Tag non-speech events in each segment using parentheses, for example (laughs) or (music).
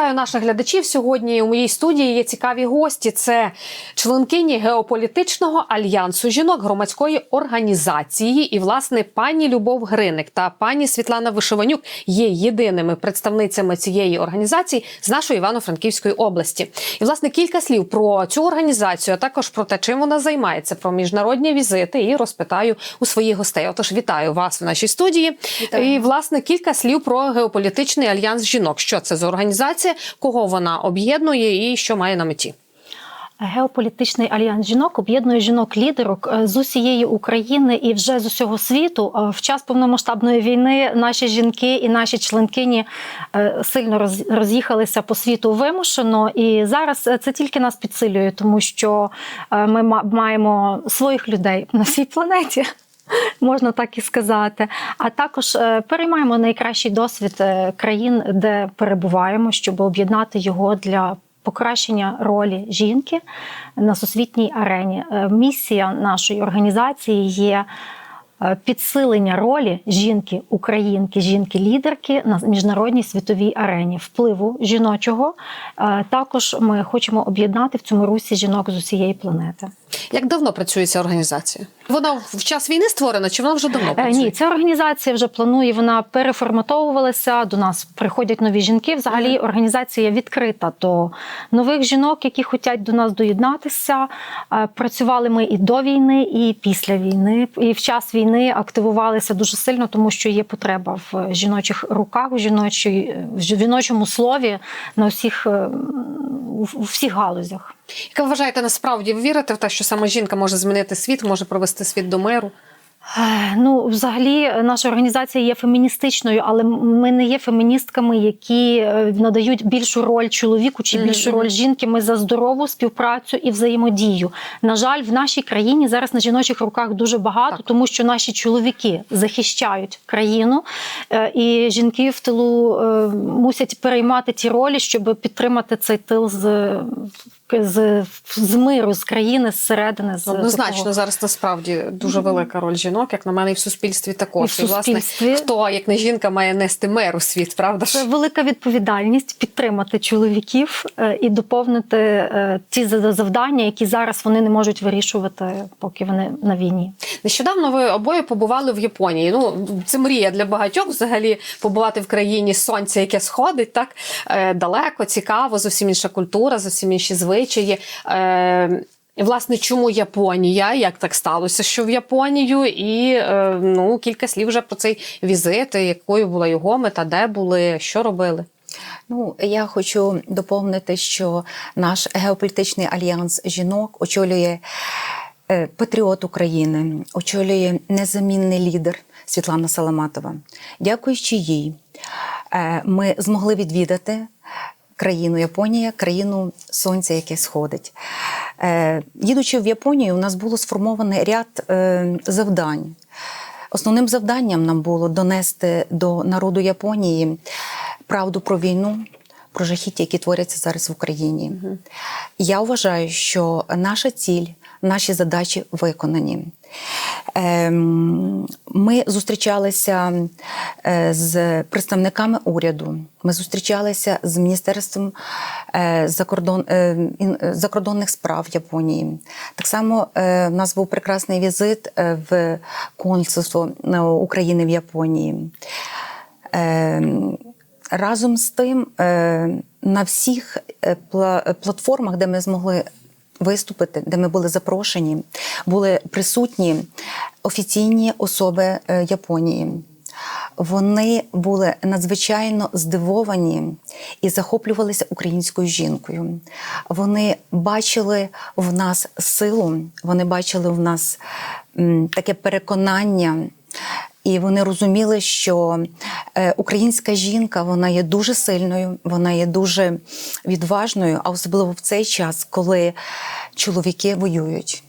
Вітаю наших глядачів. Сьогодні у моїй студії є цікаві гості. Це членкині геополітичного альянсу жінок громадської організації. І, власне, пані Любов Гриник та пані Світлана Вишиванюк є єдиними представницями цієї організації з нашої Івано-Франківської області. І, власне, кілька слів про цю організацію, а також про те, чим вона займається, про міжнародні візити, і розпитаю у своїх гостей. Отож, вітаю вас в нашій студії. Вітаю. І власне кілька слів про геополітичний альянс жінок. Що це за організація, кого вона об'єднує і що має на меті? Геополітичний альянс жінок об'єднує жінок-лідерок е, з усієї України і вже з усього світу. Е, В час повномасштабної війни наші жінки і наші членкині е, сильно роз- роз'їхалися по світу вимушено. І зараз це тільки нас підсилює, тому що ми маємо своїх людей на всій планеті. (laughs) Можна так і сказати. А також е, переймаємо найкращий досвід е, країн, де перебуваємо, щоб об'єднати його для покращення ролі жінки на всесвітній арені. Е, Місія нашої організації є. Підсилення ролі жінки, українки, жінки-лідерки на міжнародній світовій арені, впливу жіночого. Також ми хочемо об'єднати в цьому русі жінок з усієї планети. Як давно працює ця організація? Вона в час війни створена, чи вона вже давно Е, працює? Ні, ця організація вже планує. Вона переформатовувалася. До нас приходять нові жінки. Взагалі, організація відкрита до нових жінок, які хочуть до нас доєднатися. Е, Працювали ми і до війни, і після війни. І в час війни активувалися дуже сильно, тому що є потреба в жіночих руках, в жіночій в жіночому слові на всіх е, у у всіх галузях. Як ви вважаєте, насправді ви вірите в те, що саме жінка може змінити світ, може привести світ до миру? Е, Ну, взагалі, наша організація є феміністичною, але ми не є феміністками, які е, надають більшу роль чоловіку чи більшу роль жінки. Ми за здорову співпрацю і взаємодію. На жаль, в нашій країні зараз на жіночих руках дуже багато, Так. тому що наші чоловіки захищають країну, е, і жінки в тилу мусять переймати ті ролі, щоб підтримати цей тил з. З, з миру, з країни, зсередини, з Однозначно, такого- зараз насправді дуже велика роль жінок, як на мене, і в суспільстві також. І в власне, хто, як не жінка, має нести мир у світ, правда? Це велика відповідальність підтримати чоловіків е, і доповнити е, ті за- завдання, які зараз вони не можуть вирішувати, поки вони на війні. Нещодавно ви обоє побували в Японії. Ну це мрія для багатьох взагалі побувати в країні сонця, яке сходить, так е, далеко, цікаво, зовсім інша культура, зовсім інші звичаї. Е, і, Власне, чому Японія? Як так сталося, що в Японію? І е, ну кілька слів вже про цей візит, якою була його мета, де були, що робили. Ну, я хочу доповнити, що наш геополітичний альянс жінок очолює е, патріот України, очолює незамінний лідер Світлана Саламатова. Дякуючи їй, е, ми змогли відвідати країну Японія, країну сонця, яке сходить. Е, Їдучи в Японію, у нас було сформований ряд е, завдань. Основним завданням нам було донести до народу Японії правду про війну, про жахіття, які творяться зараз в Україні. Я вважаю, що наша ціль, наші задачі виконані. Ем, Ми зустрічалися е, з представниками уряду. Ми зустрічалися з міністерством е, закордон, е, закордонних справ Японії. Так само в нас був прекрасний візит в консульство України в Японії. Е, Разом з тим, на всіх платформах, де ми змогли виступити, де ми були запрошені, були присутні офіційні особи е, Японії. Вони були надзвичайно здивовані і захоплювалися українською жінкою. Вони бачили в нас силу, вони бачили в нас таке переконання. І вони розуміли, що е, українська жінка вона є дуже сильною, вона є дуже відважною, а особливо в цей час, коли чоловіки воюють.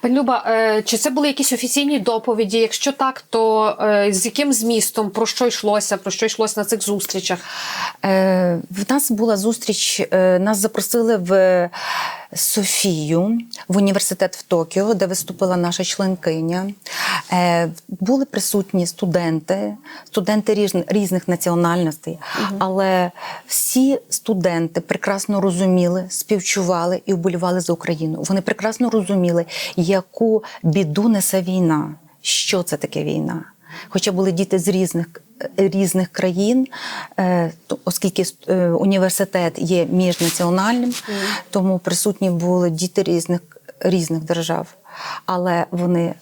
Пані Люба, е, чи це були якісь офіційні доповіді? Якщо так, то е, з яким змістом, про що йшлося, про що йшлося на цих зустрічах? В нас була зустріч, нас запросили в Софію в університет в Токіо, де виступила наша членкиня. Е, Були присутні студенти, студенти різн- різних національностей, але всі студенти прекрасно розуміли, співчували і вболівали за Україну. Вони прекрасно розуміли, яку біду несе війна, що це таке війна. Хоча були діти з різних різних країн, е, оскільки е, університет є міжнаціональним, тому присутні були діти різних, різних держав. Але вони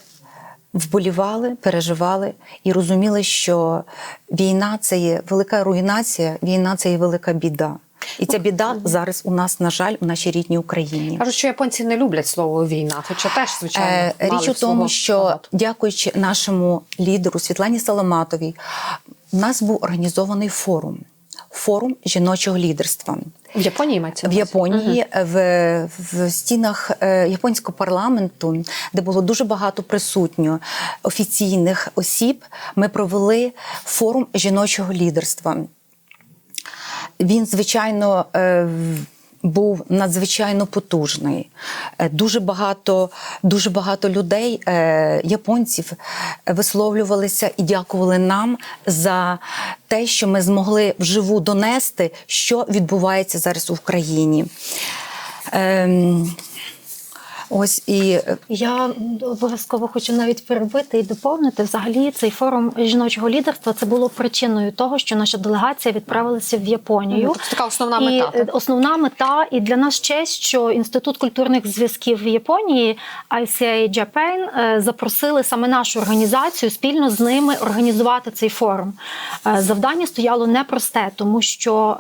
вболівали, переживали і розуміли, що війна це є велика руйнація, війна це є велика біда. І ця біда зараз у нас, на жаль, у нашій рідній Україні. Кажуть, що японці не люблять слово війна, хоча теж, звичайно, Е, Річ у тому, що багато. дякуючи нашому лідеру Світлані Саламатовій, у нас був організований форум. Форум жіночого лідерства в Японії мається в? Японії в, в стінах е, японського парламенту, де було дуже багато присутньо офіційних осіб. Ми провели форум жіночого лідерства. Він, звичайно, е, був надзвичайно потужний. Е, Дуже багато, дуже багато людей, е, японців, висловлювалися і дякували нам за те, що ми змогли вживу донести, що відбувається зараз в Україні. Ось і е, Я обов'язково хочу навіть перебити і доповнити. Взагалі, цей форум жіночого лідерства це було причиною того, що наша делегація відправилася в Японію. Тобто така основна і, мета, так? е, Основна мета, і для нас честь, що інститут культурних зв'язків в Японії ICA Japan е, запросили саме нашу організацію спільно з ними організувати цей форум. Завдання стояло непросте, тому що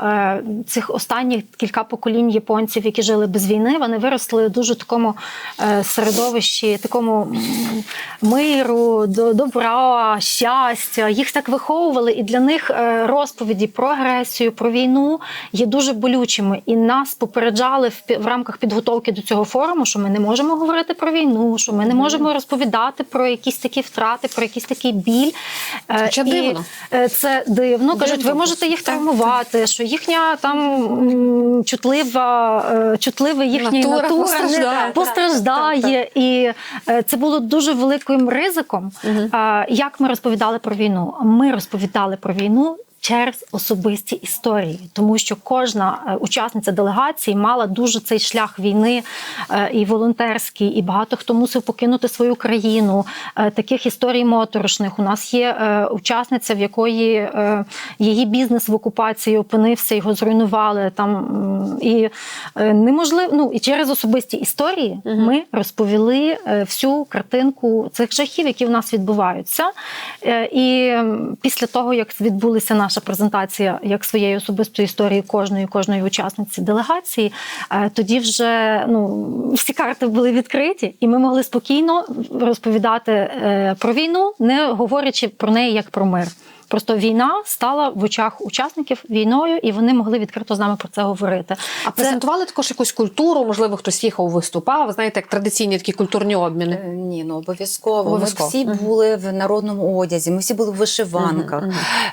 цих останніх кілька поколінь японців, які жили без війни, вони виросли дуже такому середовищі, такому миру, до- добра, щастя. Їх так виховували, і для них е, розповіді про агресію, про війну є дуже болючими. І нас попереджали в, рамках підготовки до цього форуму, що ми не можемо говорити про війну, що ми не можемо розповідати про якісь такі втрати, про якийсь такий біль. Е, і, дивно. е, Це дивно. Кажуть, ви можете їх травмувати, що їхня там чутлива, е, чутлива їхня Натура натура, постраждає. Не постраждає. І е, це було дуже великим ризиком. Як ми розповідали про війну? Ми розповідали про війну. Через особисті історії, тому що кожна е, учасниця делегації мала дуже цей шлях війни е, і волонтерський, і багато хто мусив покинути свою країну. Е, Таких історій моторошних. У нас є учасниця, в якої її бізнес в окупації опинився, його зруйнували там. І неможливо, ну і через особисті історії ми розповіли всю картинку цих жахів, які в нас відбуваються. І після того, як відбулася наша презентація як своєї особистої історії кожної кожної учасниці делегації, е, тоді вже ну всі карти були відкриті, і ми могли спокійно розповідати е, про війну, не говорячи про неї як про мир. Просто війна стала в очах учасників війною, і вони могли відкрито з нами про це говорити. А презентували також якусь культуру, можливо, хтось їхав, виступав. Знаєте, як традиційні такі культурні обміни. Е, Ні, ну обов'язково. Обов'язково. Ми всі були в народному одязі, ми всі були в вишиванках.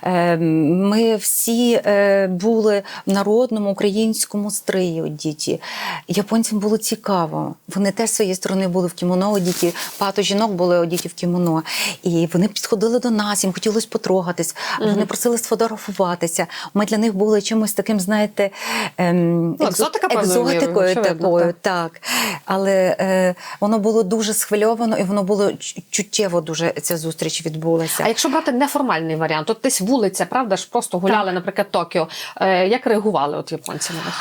Е, Ми всі е, були в народному українському строї одіті. Японцям було цікаво. Вони теж з своєї сторони були в кімоно одіті. Багато жінок були одіті в кімоно. І вони підходили до нас, їм хотілося потрогатись. Вони просили сфотографуватися. Ми для них були чимось таким, знаєте, ем, Ну, екзотика, екзотикою такою. так. Так, але е, воно було дуже схвильовано і воно було чуттєво дуже ця зустріч відбулася. А якщо брати неформальний варіант, от десь вулиця, правда ж, просто гуляли, наприклад, Токіо. Е, як реагували от японці на вас?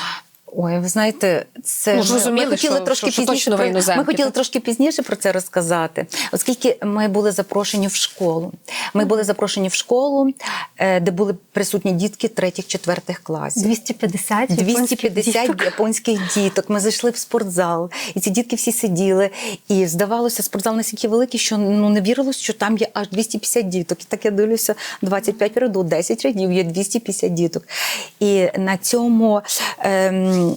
Ой, ви знаєте, це Ну, зрозуміли, ми хотіли що- трошки що- що пізніше. точно про- ми хотіли так? трошки пізніше про це розказати, оскільки ми були запрошені в школу. Ми були запрошені в школу, е, де були присутні дітки третіх-четвертих класів. 250 250 діток. японських діток. Ми зайшли в спортзал, і ці дітки всі сиділи. І здавалося, спортзал настільки великий, що ну не вірилось, що там є аж 250 діток. І так я дивлюся, 25 ряду, 10 рядів, є 250 діток. І на цьому ем,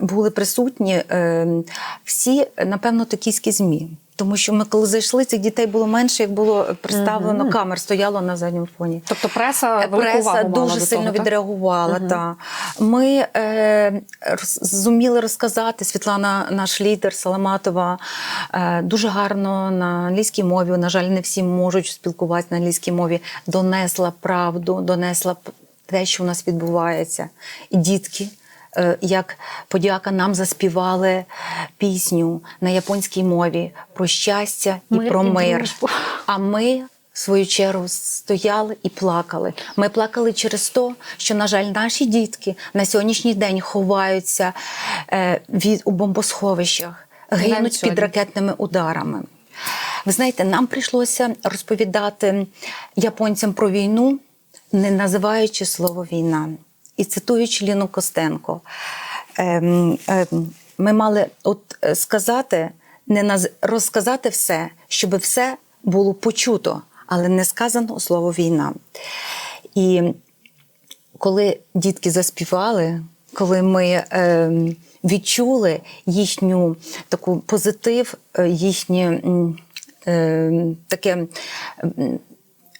були присутні ем, всі, напевно, токійські змі. Тому що ми, коли зайшли, цих дітей було менше, як було представлено камер, стояло на задньому фоні. Тобто преса Преса дуже сильно того, відреагувала. Та. Ми е, зуміли розказати, Світлана, наш лідер Саламатова, е, дуже гарно на англійській мові, на жаль, не всі можуть спілкуватися на англійській мові, донесла правду, донесла те, що у нас відбувається. І дітки. Е, Як подяка нам заспівали пісню на японській мові про щастя і Мир про мир. дружбу. А ми, в свою чергу, стояли і плакали. Ми плакали через те, що, на жаль, наші дітки на сьогоднішній день ховаються е, від, у бомбосховищах, гинуть під ракетними ударами. Ви знаєте, нам прийшлося розповідати японцям про війну, не називаючи слово війна. І цитуючи Ліну Костенко, ем, ем, ми мали от е, сказати, не наз... розказати все, щоб все було почуто, але не сказано слово війна. І коли дітки заспівали, коли ми е, відчули їхню таку позитив, е, їхнє таке.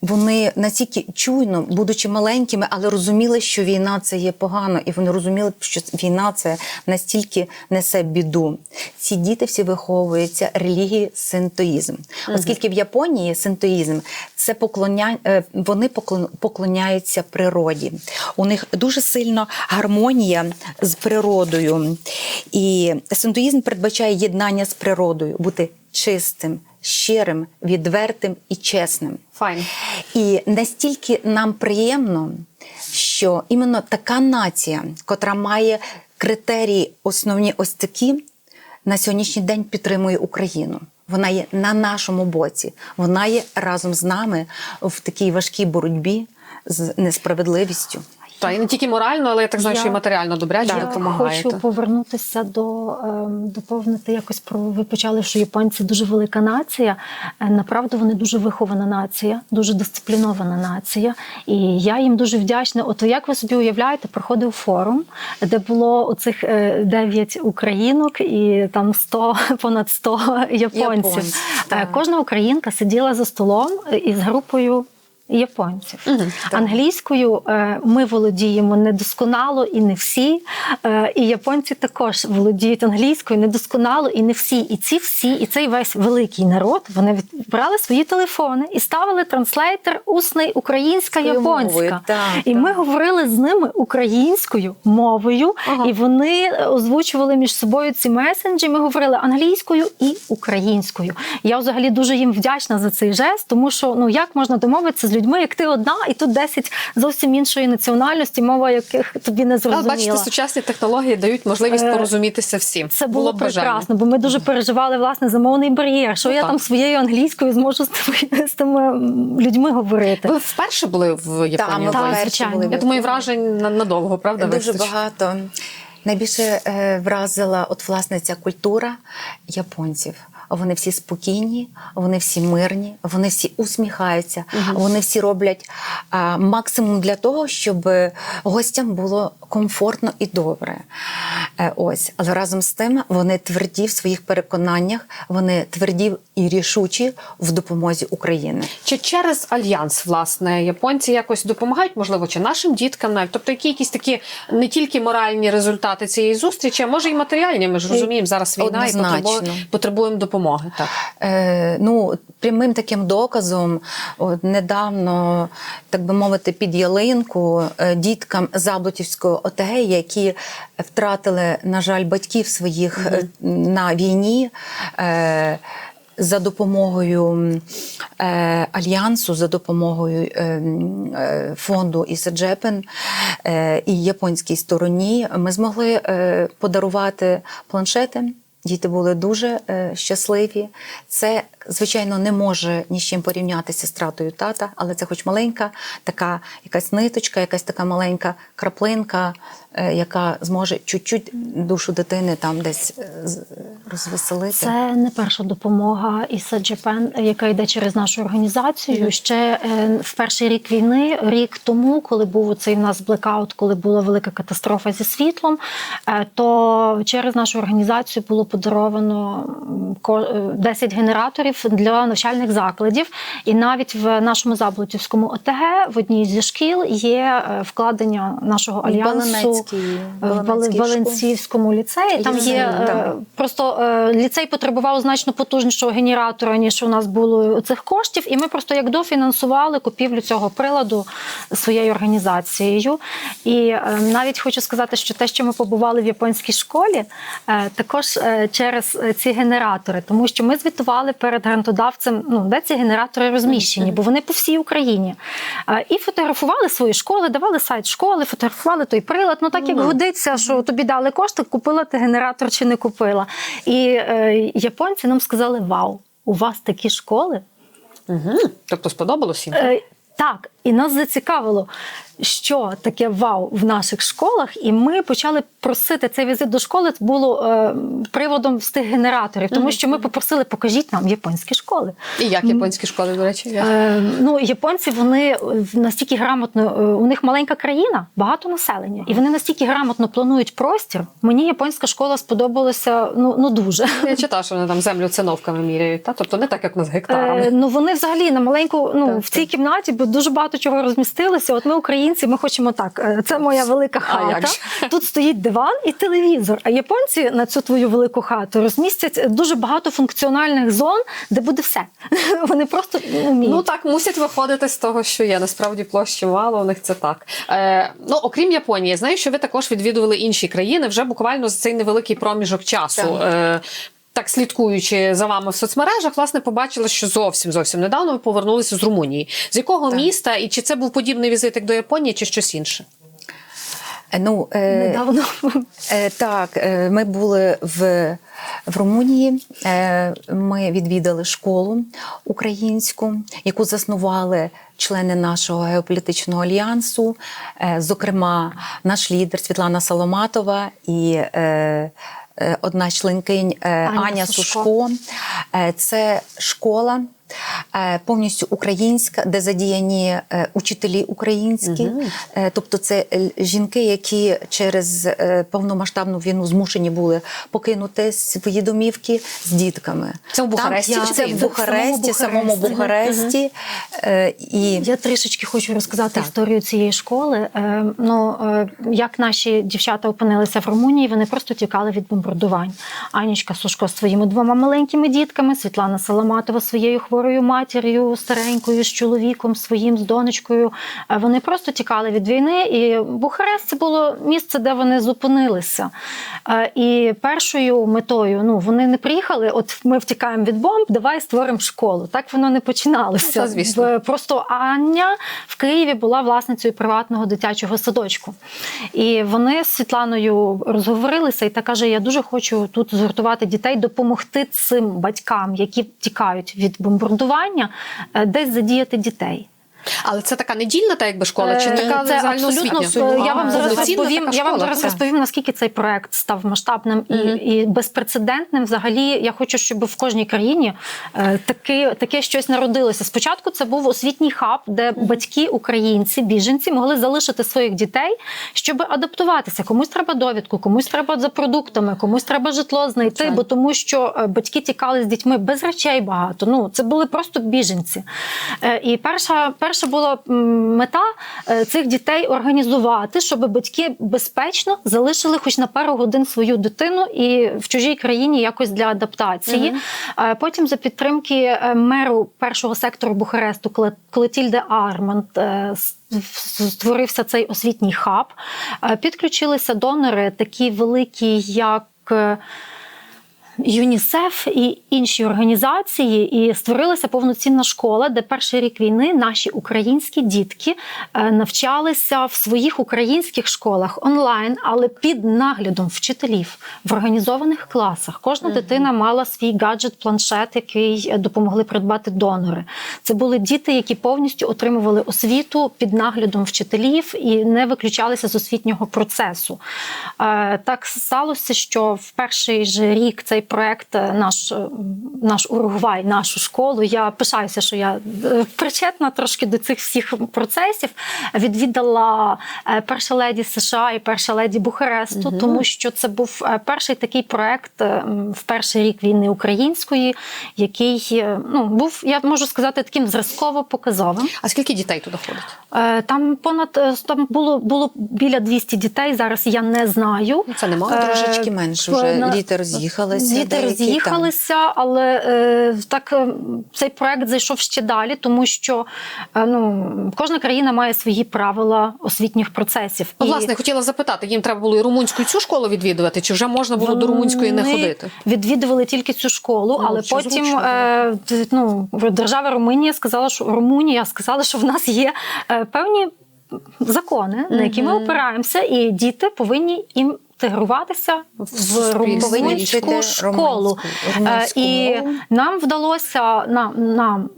Вони настільки чуйно, будучи маленькими, але розуміли, що війна це є погано, і вони розуміли, що війна це настільки несе біду. Ці діти всі виховуються релігії синтоїзм, оскільки в Японії синтоїзм це поклоня... е, вони поклон- поклоняються природі. У них дуже сильно гармонія з природою. І синтоїзм передбачає єднання з природою, бути чистим, щирим, відвертим і чесним. Файн. І настільки нам приємно, що іменно така нація, котра має критерії основні ось такі, на сьогоднішній день підтримує Україну. Вона є на нашому боці. Вона є разом з нами в такій важкій боротьбі з несправедливістю. Та і не тільки морально, але я так знаю, Я- що і матеріально добряче Я хочу повернутися до ем, доповнити якось про ви почали, що японці дуже велика нація. Е, Направду вони дуже вихована нація, дуже дисциплінована нація. І я їм дуже вдячна. От як ви собі уявляєте, проходив форум, де було оцих е, 9 українок і там 100, (laughs) понад 100 японців. Японців, Е. Кожна українка сиділа за столом із групою. Японців англійською е, ми володіємо недосконало і не всі. Е, і японці також володіють англійською недосконало і не всі. І ці всі, і цей весь великий народ вони брали свої телефони і ставили транслейтер усний українська японська. мовою, так, і так. ми говорили з ними українською мовою, Ага. і вони е, озвучували між собою ці месенджі. Ми говорили англійською і українською. Я взагалі дуже їм вдячна за цей жест, тому що ну як можна домовитися з людьми, як ти одна, і тут 10 зовсім іншої національності, мова яких тобі не Але зрозуміла. бачите, сучасні технології дають можливість Е, порозумітися всім. Це було, б бажання. прекрасно, бо ми дуже переживали власне за мовний бар'єр. Що Ну, я так. там своєю англійською зможу з тими, з тими людьми говорити? Ви вперше були в Японії? ми Так, звичайно. були в Я думаю, вражень надовго, правда? Дуже вистачить? багато. Найбільше е, вразила от власне ця культура японців. Вони всі спокійні, вони всі мирні, вони всі усміхаються, вони всі роблять а, максимум для того, щоб гостям було комфортно і добре. Е, ось, але разом з тим вони тверді в своїх переконаннях, вони тверді і рішучі в допомозі України. Чи через альянс, власне, японці якось допомагають, можливо, чи нашим діткам навіть? Тобто, які якісь такі не тільки моральні результати цієї зустрічі, а може і матеріальні. Ми ж розуміємо, зараз війна і Однозначно. потребуємо, потребуємо допомоги. Так. Е, ну, прямим таким доказом, от, недавно, так би мовити, під ялинку е, діткам Заблотівського ОТГ, які втратили, на жаль, батьків своїх е, на війні. Е, за допомогою е, альянсу, за допомогою е, е, фонду Ісаджепен е, і японській стороні, ми змогли е, подарувати планшети. Діти були дуже е, щасливі. Це звичайно, не може ні з чим порівнятися з стратою тата, але це хоч маленька така якась ниточка, якась така маленька краплинка, е, яка зможе чуть-чуть душу дитини там десь е, розвеселити. Це не перша допомога ISA Japan, яка йде через нашу організацію. Ще е, в перший рік війни, рік тому, коли був цей в нас блекаут, коли була велика катастрофа зі світлом, то через нашу організацію було подаровано м, ко- е, 10 генераторів для навчальних закладів. І навіть в нашому Заблутівському ОТГ в одній зі шкіл є е, вкладення нашого альянсу в Бали- Валенцівському ліцеї. Там є е, просто е, ліцей потребував значно потужнішого генератора, ніж у нас було цих коштів, і ми просто як дофінансували купівлю цього приладу своєю організацією. І е, навіть хочу сказати, що те, що ми побували в японській школі, е, також е, через е, ці генератори, тому що ми звітували перед грантодавцем, ну де ці генератори розміщені, бо вони по всій Україні. І фотографували свої школи, давали сайт школи, фотографували той прилад. Ну так як Ну. годиться, що тобі дали кошти, купила ти генератор чи не купила. І е, японці нам сказали: Вау, у вас такі школи? Угу. Тобто сподобалось їм? Е, так, і нас зацікавило, що таке вау в наших школах, і ми почали просити цей візит до школи. Було е, приводом з тих генераторів, тому що ми попросили, покажіть нам японські школи. І як японські школи, до речі? Як? Е, ну, японці вони настільки грамотно, е, у них маленька країна, багато населення, і вони настільки грамотно планують простір. Мені японська школа сподобалася ну, ну дуже. Я читав, що вони там землю циновками міряють, та? тобто не так, як у нас гектарами. Е, ну вони взагалі на маленьку, ну Так, в цій кімнаті бо дуже багато чого розмістилося. От ми українці, ми хочемо так. е, Це моя велика хата. Тут стоїть диван і телевізор. А японці на цю твою велику хату розмістять дуже багато функціональних зон, де буде все. (laughs) Вони просто вміють. Ну так мусять виходити з того, що є. Насправді площі мало, у них це так. Е, ну, окрім Японії, я знаю, що ви також відвідували інші країни вже буквально за цей невеликий проміжок часу. Е, так, слідкуючи за вами в соцмережах, власне, побачили, що зовсім зовсім недавно ви повернулися з Румунії. З якого Так. міста і чи це був подібний візит як до Японії, чи щось інше? Е, Ну, е, недавно. Е, Так, е, ми були в, в Румунії. Е, Ми відвідали школу українську, яку заснували члени нашого геополітичного альянсу, Е, зокрема, наш лідер Світлана Соломатова і е, одна членкинь е, Аня Аня, Сушко. Сушко. Е, Це школа. Е, Повністю українська, де задіяні е, учителі українські, Е, тобто це жінки, які через повномасштабну війну змушені були покинути свої домівки з дітками. Це в Бухаресті Там, чи це в Бухаресті, Самому самому Бухаресті. Е, І Я трішечки хочу розказати Так. історію цієї школи. Ну, як наші дівчата опинилися в Румунії, вони просто тікали від бомбардувань. Анічка Сушко з своїми двома маленькими дітками, Світлана Саламатова своєю хворою матір'ю, старенькою, з чоловіком своїм, з донечкою. Е, Вони просто тікали від війни, і Бухарест це було місце, де вони зупинилися. Е, І першою метою, ну вони не приїхали. От ми втікаємо від бомб, давай створимо школу. Так воно не починалося. Це, звісно. Просто Аня в Києві була власницею приватного дитячого садочку. І вони з Світланою розговорилися, і та каже: Я дуже хочу тут згуртувати дітей, допомогти цим батькам, які тікають від бомбардування, е, десь задіяти дітей. Але це така недільна, та якби школа, чи Е, така це абсолютно я вам зараз розповім. Я вам зараз розповім, наскільки цей проект став масштабним і, і безпрецедентним. Взагалі, я хочу, щоб в кожній країні е, таке, таке щось народилося. Спочатку це був освітній хаб, де батьки, українці, біженці могли залишити своїх дітей, щоб адаптуватися. Комусь треба довідку, комусь треба за продуктами, комусь треба житло знайти, бо тому що е, батьки тікали з дітьми без речей багато. Ну це були просто біженці. І перша, перша була мета е, цих дітей організувати, щоб батьки безпечно залишили хоч на пару годин свою дитину і в чужій країні якось для адаптації. Е, Потім за підтримки е, меру першого сектору Бухаресту Кле- Клетільде Арманд. Створився цей освітній хаб. Підключилися донори, такі великі, як ЮНІСЕФ і інші організації, і створилася повноцінна школа, де перший рік війни наші українські дітки е, навчалися в своїх українських школах онлайн, але під наглядом вчителів в організованих класах. Кожна дитина мала свій гаджет, планшет, який допомогли придбати донори. Це були діти, які повністю отримували освіту під наглядом вчителів і не виключалися з освітнього процесу. Е, Так сталося, що в перший же рік цей проект е, наш, е, наш Уругвай, нашу школу. Я пишаюся, що я е, причетна трошки до цих всіх процесів. Відвідала перша леді США і перша леді Бухаресту, тому що це був перший такий проект в перший рік війни української, який ну був, я можу сказати, таким зразково показовим. А скільки дітей туди ходить? Там понад там було було біля 200 дітей. Зараз я не знаю. Ну, це немало. Е, Трошечки менше вже діти роз'їхалися. Діти роз'їхалися, але е, так е, цей проект зайшов ще далі, тому що е, ну кожна країна має свої правила освітніх процесів. Ну, власне, хотіла запитати, їм треба було і румунську цю школу відвідувати, чи вже можна було до румунської не ходити? Відвідували тільки цю школу, Ну, але потім зручно, е, ну, держава Румунія сказала, що Румунія сказала, що в нас є е, певні закони, на які ми опираємося, і діти повинні інтегруватися в румунську школу. румунську- Е, І мову. нам вдалося нам, нам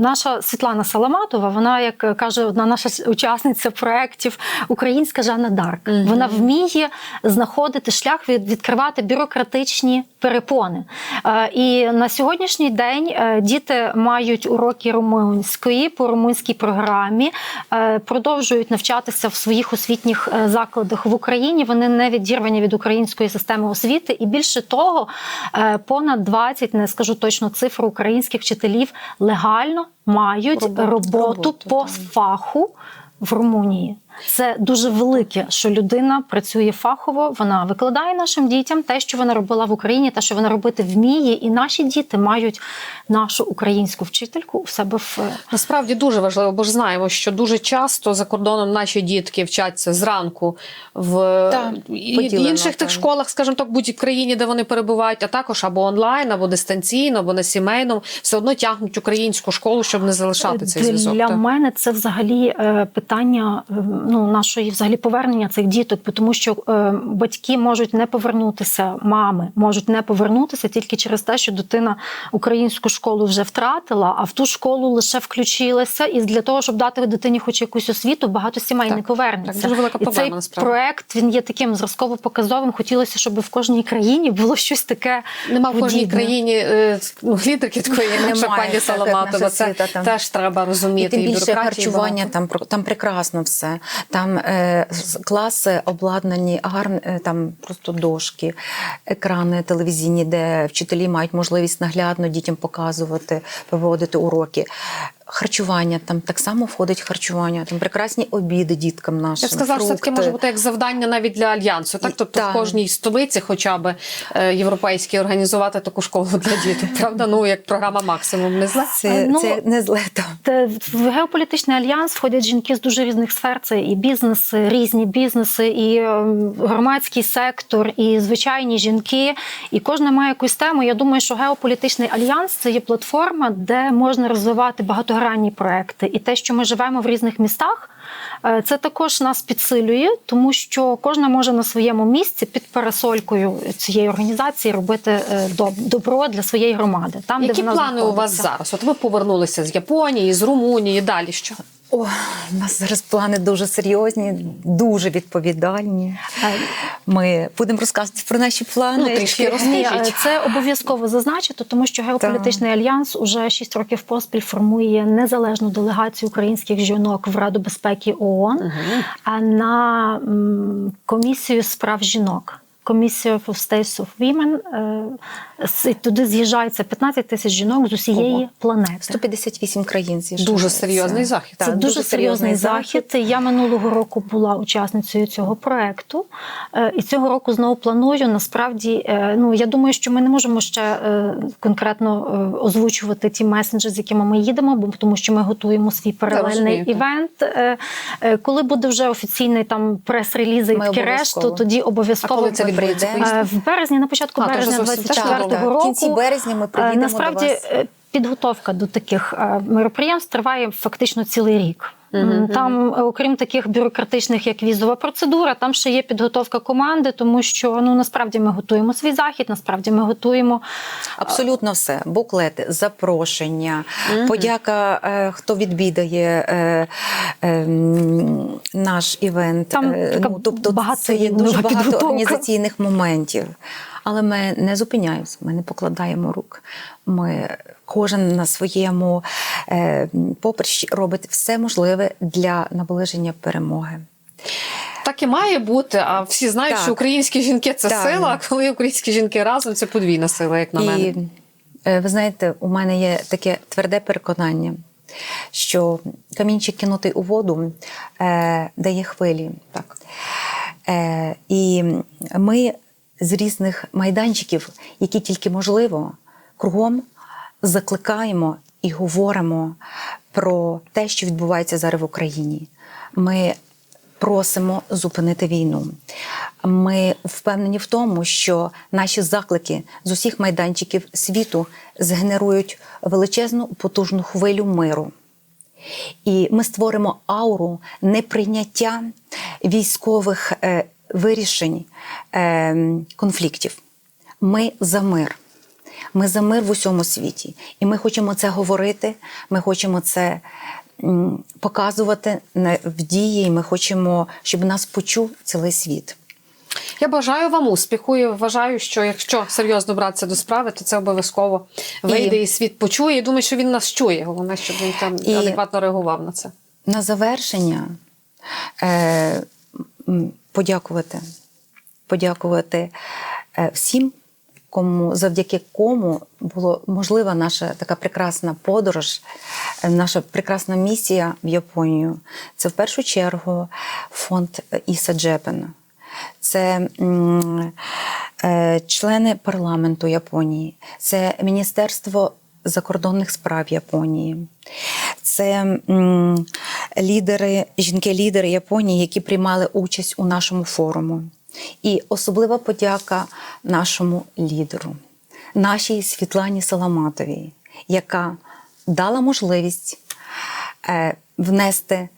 наша Світлана Саламатова, вона, як каже одна наша учасниця проєктів, українська Жанна Дарк. Мгм. Вона вміє знаходити шлях від відкривати бюрократичні перепони. Е, І на сьогоднішній день е, діти мають уроки румунської по румунській програмі, продовжують навчатися в своїх освітніх закладах в Україні. Вони не відірвані від української системи освіти. І більше того, е, понад 20, не скажу точно цифру українських вчителів легально мають Роботу. роботу, Роботу, по там. фаху в Румунії. Це дуже велике, що людина працює фахово, вона викладає нашим дітям те, що вона робила в Україні, те, що вона робити вміє, і наші діти мають нашу українську вчительку у себе в Насправді дуже важливо, бо ж знаємо, що дуже часто за кордоном наші дітки вчаться зранку в Так, і- поділено, інших тих школах, скажімо так, будь-якій країні, де вони перебувають, а також або онлайн, або дистанційно, або на сімейному, все одно тягнуть українську школу, щоб не залишати цей зв'язок. Для так? мене це взагалі е, питання е, ну, нашої взагалі повернення цих діток, тому що е, батьки можуть не повернутися, мами можуть не повернутися тільки через те, що дитина українську школу вже втратила, а в ту школу лише включилася. І для того, щоб дати дитині хоч якусь освіту, багато сімей Так, не повернеться. так, дуже велика І цей насправді. проект він є таким зразково показовим. Хотілося, щоб в кожній країні було щось таке. Нема в кожній країні е, ну, лідерки такої, як Немає, пані Саламатова. Це теж треба І розуміти. тим більше бюрократії харчування там про- там прекрасно все. Там е, класи обладнані, гарні е, там просто дошки, екрани телевізійні, де вчителі мають можливість наглядно дітям показувати, проводити уроки. Харчування там так само входить харчування, там прекрасні обіди діткам нашим. Я б сказала, що таке може бути як завдання навіть для альянсу. Так, тобто Так. в кожній столиці, хоча б е, європейській, організувати таку школу для діток. (laughs) Правда, ну як програма максимум не зле. Це, Ну, це не зле там. В геополітичний альянс входять жінки з дуже різних сфер. Це і бізнеси, різні бізнеси, і ем, громадський сектор, і звичайні жінки. І кожна має якусь тему. Я думаю, що геополітичний альянс це є платформа, де можна розвивати багатогранні проекти. І те, що ми живемо в різних містах. е, Це також нас підсилює, тому що кожна може на своєму місці під парасолькою цієї організації робити е, добро для своєї громади. Там, Які де плани у вас зараз? От ви повернулися з Японії, з Румунії, далі що? О, у нас зараз плани дуже серйозні, дуже відповідальні. Ми будемо розказувати про наші плани. Ну, трішки розкажіть. Це обов'язково зазначити, тому що геополітичний альянс уже 6 років поспіль формує незалежну делегацію українських жінок в Раду безпеки ООН а на комісію справ жінок. Комісію for States of Women. е, Туди з'їжджається 15 тисяч жінок з усієї Ого. планети. 158 країн з'їжджається. Дуже серйозний захід. Це Так, дуже серйозний захід. Я минулого року була учасницею цього проекту, Е, і цього року знову планую. Насправді, е, ну я думаю, що ми не можемо ще е, конкретно е, озвучувати ті месенджі, з якими ми їдемо, бо тому що ми готуємо свій паралельний так. івент. Е, е, Коли буде вже офіційний там прес-реліз і таке обов'язково. решту, тоді А обов'язково коли прийдемо. Е, В березні, на початку А, березня 24-го року. В кінці березня ми Е, приїдемо Насправді до вас. Насправді підготовка до таких е, мероприємств триває фактично цілий рік. Там, е, окрім таких бюрократичних, як візова процедура, там ще є підготовка команди, тому що ну насправді ми готуємо свій захід, насправді ми готуємо Абсолютно все. Буклети, запрошення, подяка, е, хто відвідає е, е, м, наш івент. Там Е, така ну, тобто це є дуже багато підготовка. організаційних моментів. Але ми не зупиняємося, ми не покладаємо рук. Ми кожен на своєму е, поприщі робить все можливе для наближення перемоги. Так і має бути. А всі знають, Так. що українські жінки це Так. сила, а коли українські жінки разом, це подвійна сила, як на мене. І е, ви знаєте, у мене є таке тверде переконання, що камінчик кинутий у воду е, дає хвилі. Так. Е, і ми з різних майданчиків, які тільки можливо, кругом закликаємо і говоримо про те, що відбувається зараз в Україні. Ми просимо зупинити війну. Ми впевнені в тому, що наші заклики з усіх майданчиків світу згенерують величезну потужну хвилю миру. І ми створимо ауру неприйняття військових е, вирішень е, конфліктів. Ми за мир. Ми за мир в усьому світі. І ми хочемо це говорити, ми хочемо це показувати в дії. і Ми хочемо, щоб нас почув цілий світ. Я бажаю вам успіху і вважаю, що якщо серйозно братися до справи, то це обов'язково вийде і, світ почує. І думаю, що він нас чує. Головне, щоб він там І- адекватно реагував на це. На завершення е, подякувати. Подякувати е, всім, кому, завдяки кому була можлива наша така прекрасна подорож, е, наша прекрасна місія в Японію. Це в першу чергу фонд Іса Джепена. Це е, члени парламенту Японії, це Міністерство закордонних справ Японії. Це лідери, жінки-лідери Японії, які приймали участь у нашому форуму. І особлива подяка нашому лідеру, нашій Світлані Саламатовій, яка дала можливість е, внести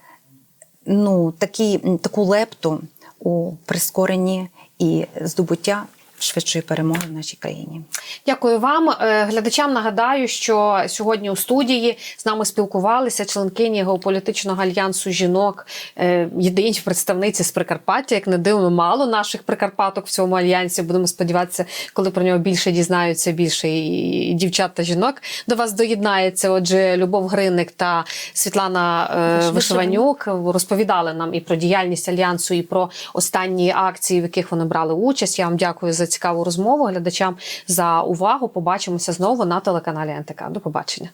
ну, такі, таку лепту у прискоренні і здобуття швидшої перемоги в нашій країні. Дякую вам. Е, Глядачам нагадаю, що сьогодні у студії з нами спілкувалися членкині геополітичного альянсу жінок, е, єдині представниці з Прикарпаття. Як не дивно, мало наших прикарпаток в цьому альянсі. Будемо сподіватися, коли про нього більше дізнаються, більше і дівчат та жінок. До вас доєднається. Отже, Любов Гриник та Світлана е, Вишиванюк розповідали нам і про діяльність альянсу, і про останні акції, в яких вони брали участь. Я вам дякую за цікаву розмову. Глядачам за увагу. Побачимося знову на телеканалі НТК. До побачення.